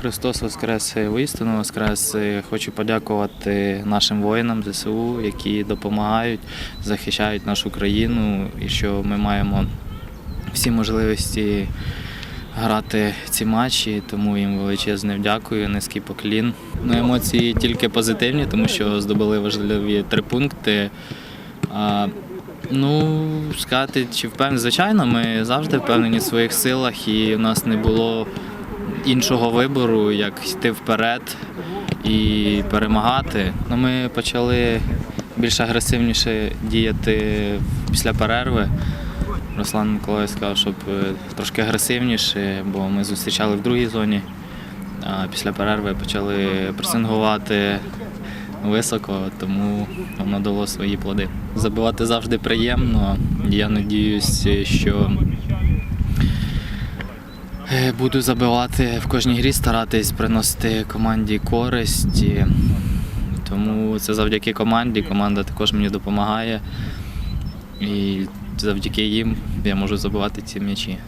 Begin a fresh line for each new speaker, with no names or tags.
Христос Воскрес, воістину Воскрес. Хочу подякувати нашим воїнам ЗСУ, які допомагають, захищають нашу країну і що ми маємо всі можливості грати ці матчі, тому їм величезне дякую, низький поклін. Ну, емоції тільки позитивні, тому що здобули важливі три пункти. Ну, сказати, чи впевнений, звичайно, ми завжди впевнені в своїх силах, і в нас не було іншого вибору, як йти вперед і перемагати. Ну, ми почали більш агресивніше діяти після перерви. Руслан Миколаївич сказав, щоб е, трошки агресивніше, бо ми зустрічали в другій зоні. А після перерви почали пресингувати високо, тому воно дало свої плоди. Забивати завжди приємно. Я надіюсь, що буду забивати в кожній грі, старатись приносити команді користь. Тому це завдяки команді. Команда також мені допомагає. І завдяки їм я можу забивати ці м'ячі.